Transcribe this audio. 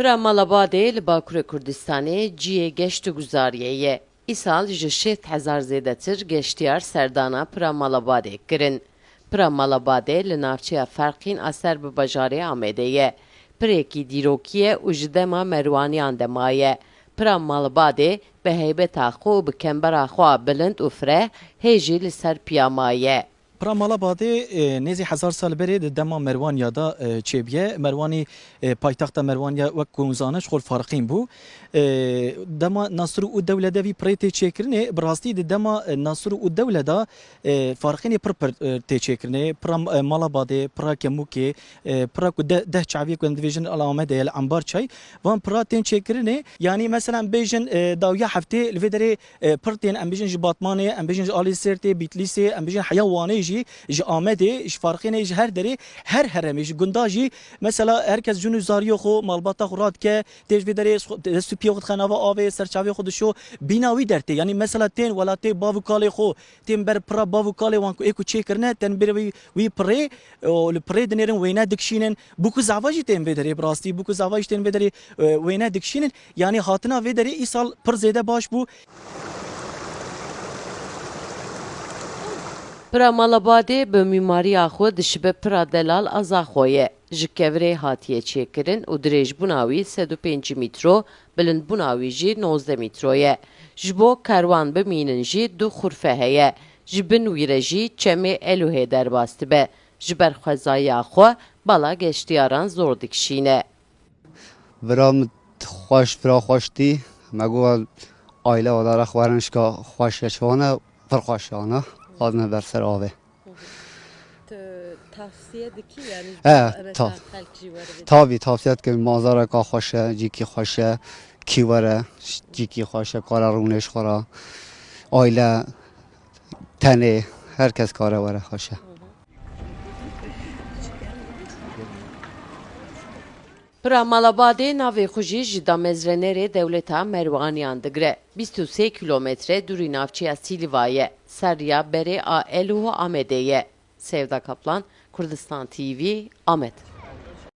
Pira Malabadê li Bakurê Kurdistanê ciyê geşt û guzariyê ye. Îsal ji şêst hezar zêdetir geştiyar serdana Pira Malabadê kirin. Pira Malabadê li navçeya ferqîn a ser bi bajarê Amêdê ye. Pirêkî dîrokî ye û ji dema merwaniyan de maye. Pira Malabadê bi kembera bilind û fireh ser piyama ye. Pra Malabadê e, nêzî hezar sal berê di dema Merwaniya da e, çêbiye. Merwanî e, paytaxta Merwaniya wek ku zane ji xwe farqîn bû. Dema Nasr û Dewletê vî pirê tê çêkirinê bi rastî di dema Nasr û Dewlet da farqînê pir pir tê çêkirinê. Pira e, Malabadê, pira Kemûkê, pira ku deh çaviyê ku em dibêjin li Amedê li Ambarçay. Van pira tên çêkirinê yanî mesela bêjin dawiya heftê li vê derê pir tên em bêjin ji Batmanê, em bêjin ji Alî Sêrtê, Bîtlîsê, em bêjin heya wanê jî ji Amedê ji farqînê ji her derê her heremê ji gunda jî mesela herkes cunû zariyo xwe malbata xwe radike tê ji vê derê destû piyê xwe dixenava avê serçavê xwe dişo bîna wî dertê yanî mesela tên welatê bav û kalê xwe tên ber pira bav û kalê wan ku ê ku çêkirine tên bir wî wî pirê li pirê dinêrin wêne dikişînin bû ku zava jî tên vê derê bi rastî bû ku zava jî tên vê derê wêne dikişînin yanî hatina vê derê îsal pir zêde baş bû Pira Malabadê bi mîmariya xwe dişibe pira delal a Zaxoyê. Ji kevrê hatiye çêkirin û dirêjbûna wî sed û pêncî mîtro, bilindbûna wî jî nozdeh mîtro ye. Ji bo kerwan bimînin jî du xurfe. Ji bin wî re jî çemê Elûhê derbas dibe. Ji ber xwezayiya bala geştiyaran zor dikişîne. Viram xweş pira xweştî, me aile olarak werin şika xweş geçwana, pir xweşyana. آدم بر سر آوه. Tavsiye diki yani Evet, evet, tav. تابی تافسیت که مازاره که خوشه جیکی خوشه کیوره جیکی خوشه کار رونش خورا. آیله تنه هر کس کاره وره خوشه. Pira Malabadê navê xwe jî ji damezrenerê dewleta Merwaniyan digire. 23 kilometre dûrî navçeya Sîlîva ye. Seriya berê a Amedê ye. Sevda Kaplan, Kurdistan TV, Amed.